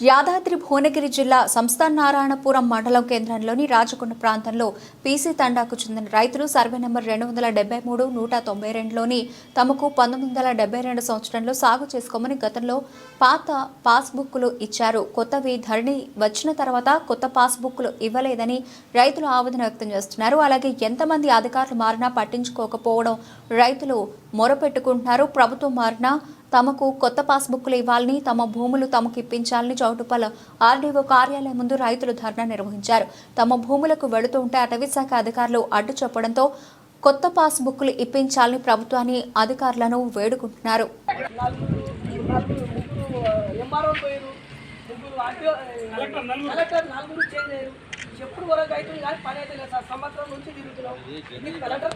యాదాద్రి భువనగిరి జిల్లా సంస్థాన్ నారాయణపురం మండలం కేంద్రంలోని రాజకొండ ప్రాంతంలో పీసీ తండాకు చెందిన రైతులు సర్వే నెంబర్ రెండు వందల డెబ్బై మూడు నూట తొంభై రెండులోని తమకు పంతొమ్మిది వందల డెబ్బై రెండు సంవత్సరంలో సాగు చేసుకోమని గతంలో పాత పాస్బుక్లు ఇచ్చారు. కొత్తవి ధరణి వచ్చిన తర్వాత కొత్త పాస్బుక్లు ఇవ్వలేదని రైతులు ఆవేదన వ్యక్తం చేస్తున్నారు. అలాగే ఎంతమంది అధికారులు మారినా పట్టించుకోకపోవడం రైతులు మొరపెట్టుకుంటున్నారు. ప్రభుత్వం మారినా తమకు కొత్త పాస్బుక్లు ఇవ్వాలని తమ భూములు తమకు ఇప్పించాలని చౌటుపల ఆర్డీఓ కార్యాలయం ముందు రైతులు ధర్నా నిర్వహించారు. తమ భూములకు వెళుతుంటే అటవీశాఖ అధికారులు అడ్డు చెప్పడంతో కొత్త పాస్బుక్లు ఇప్పించాలని ప్రభుత్వాన్ని అధికారులను వేడుకుంటున్నారు. ఎప్పుడు వరకు అయితే కానీ పని అయితే లేదు సార్. సంవత్సరం నుంచి తిరుగుతున్నాం. కలెక్టర్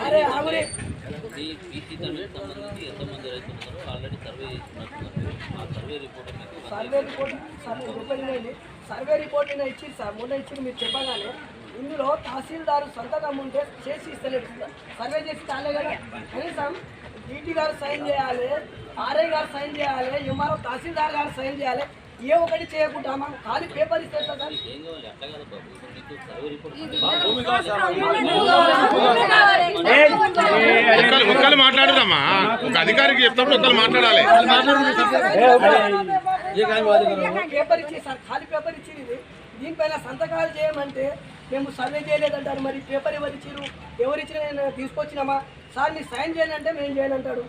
అరే ఆగురే సంబంధించి ఎంతమంది రైతులు ఉన్నారో ఆల్రెడీ సర్వే చేసినట్టున్నారు ఆ survey report survey report survey survey report నేను ఇచ్చింది సార్ మొన్న ఇచ్చింది మీరు చెప్పగానే ఇందులో తహసీల్దారు సొంతకం ఉంటే చేసి ఇస్తలేదు సర్వే చేసి తాలే కదా. కనీసం ఈటీ గారు సైన్ చేయాలి. ఆర్ఐ గారు సైన్ చేయాలి ఎంఆర్ఓ తహసీల్దార్ గారు సైన్ చేయాలి ఏ ఒకటి చేయకుండా మనం ఖాళీ పేపర్ ఇస్తే ఒక్కరు మాట్లాడదమ్మా ఒక అధికారికి చెప్తాప్పుడు ఒక్కరు మాట్లాడాలి. పేపర్ ఇచ్చి సార్ ఖాళీ పేపర్ ఇచ్చింది దీనిపైన సంతకాలు చేయమంటే మేము సర్వే చేయలేదంటారు. మరి పేపర్ ఎవరు ఇచ్చిరు ఎవరు ఇచ్చిన నేను తీసుకొచ్చినామా? సార్ మీరు సైన్ చేయండి అంటే మేము చేయనంటాడు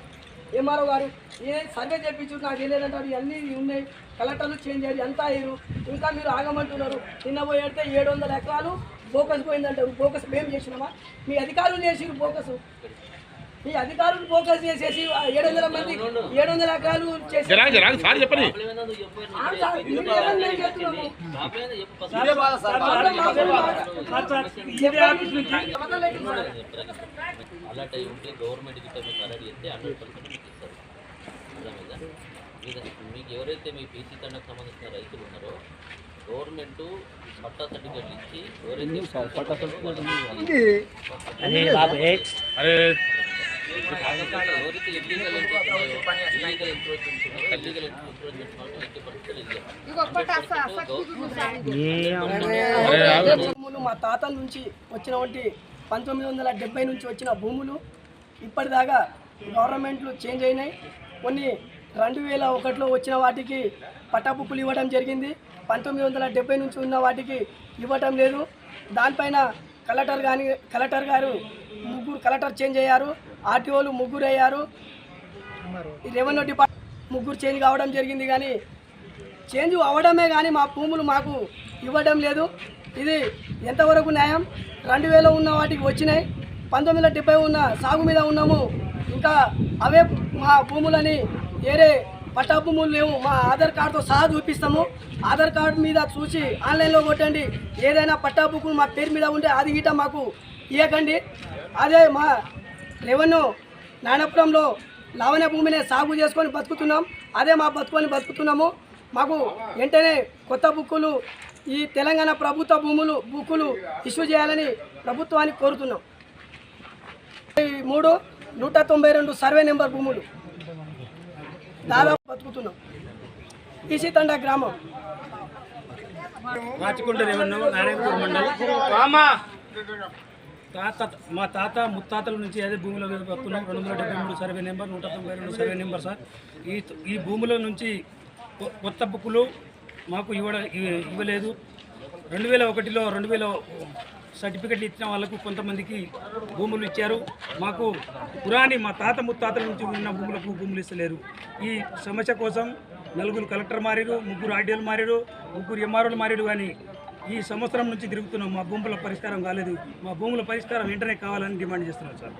ఎంఆర్ఓ గారు ఏ సర్వే చేయించు నాకు తెలియదంటారు ఇవన్నీ ఉన్నాయి. కలెక్టర్లు చేంజ్ అయ్యారు ఎంత అయ్యారు? ఇంకా మీరు ఆగమంటున్నారు. నిన్న పోయేడితే ఏడు వందల ఎకరాలు బోకస్ పోయిందంటారు. బోకస్ మేము చేసినామా? మీ అధికారులు చేసిరు బోకస్. మీ అధికారులు ఫోకస్ చేసేసి ఏడు వందల మంది ఏడు వందల ఫస్ట్ అలర్ట్ అయి ఉంటే గవర్నమెంట్ మీకు అలర్ట్ చేస్తే హండ్రెడ్ పర్సెంట్ మీకు ఇస్తారు అర్థమైందా మీరు మీకు ఎవరైతే మీ పీసీ తండకు సంబంధించిన రైతులు ఉన్నారో గవర్నమెంట్ పట్టా సర్టిఫికేట్ ఇచ్చి ఎవరైతే ఎవరైతే ఇల్లీగల్ ఇల్లీగల్ ఇల్లీగల్ ఎట్టి పరిస్థితులు భూములు మా తాతల నుంచి వచ్చిన వంటి పంతొమ్మిది వందల డెబ్బై నుంచి వచ్చిన భూములు ఇప్పటిదాకా గవర్నమెంట్లు చేంజ్ అయినాయి. కొన్ని రెండు వేల ఒకటిలో వచ్చిన వాటికి పట్టాబుక్కులు ఇవ్వడం జరిగింది. పంతొమ్మిది వందల డెబ్బై నుంచి ఉన్న వాటికి ఇవ్వటం లేదు. దానిపైన కలెక్టర్ కానీ కలెక్టర్ గారు కలెక్టర్ చేంజ్ అయ్యారు ఆర్టీఓలు ముగ్గురు అయ్యారు రెవెన్యూ డిపార్ట్మెంట్ ముగ్గురు చేంజ్ కావడం జరిగింది కానీ చేంజ్ అవ్వడమే కానీ మా భూములు మాకు ఇవ్వడం లేదు. ఇది ఎంతవరకు న్యాయం? రెండు వేల ఉన్న వాటికి వచ్చినాయి. పంతొమ్మిది వందల డెబ్బై ఉన్న సాగు మీద ఉన్నాము. ఇంకా అవే మా భూములని వేరే పట్టా భూములు లేవు. మా ఆధార్ కార్డుతో సహా చూపిస్తాము. ఆధార్ కార్డు మీద చూసి ఆన్లైన్లో కొట్టండి. ఏదైనా పట్టా బుక్కులు మా పేరు మీద ఉంటే అది గిట మాకు ఇవ్వకండి అదే మా రెవెన్యూ నానపురంలో లావణ్య భూమిని సాగు చేసుకొని బతుకుతున్నాం. అదే మా బతుకొని బతుకుతున్నాము. మాకు వెంటనే కొత్త బుక్కులు ఈ తెలంగాణ ప్రభుత్వ భూములు బుక్కులు ఇష్యూ చేయాలని ప్రభుత్వాన్ని కోరుతున్నాం. ఈ మూడు నూట తొంభై రెండు సర్వే నెంబర్ భూములు దాదాపు బతుకుతున్నాం. ఈసీతండ గ్రామం. రాచకొండ రెవెన్యూ నారాయణపూర్ మండలం. తాత మా తాత ముత్తాతల నుంచి అదే భూమిలో వస్తున్నాం రెండు వందల డెబ్బై మూడు సర్వే నెంబర్ నూట తొంభై రెండు సర్వే నెంబర్ సార్. ఈ ఈ భూముల నుంచి కొత్త బుక్కులు మాకు ఇవ్వడ ఇవ్వలేదు. రెండు వేల ఒకటిలో రెండు వేల సర్టిఫికెట్లు ఇచ్చిన వాళ్ళకు కొంతమందికి భూములు ఇచ్చారు. మాకు పురాణి మా తాత ముత్తాతల నుంచి ఉన్న భూములకు భూములు ఇస్తలేరు. ఈ సమస్య కోసం నలుగురు కలెక్టర్ మారారు ముగ్గురు ఆర్డీఓలు మారారు ముగ్గురు ఎంఆర్ఓలు మారారు కానీ ఈ సంవత్సరం నుంచి తిరుగుతున్నాం. మా భూముల పరిష్కారం కాలేదు. మా భూముల పరిష్కారం వెంటనే కావాలని డిమాండ్ చేస్తున్నాం సార్.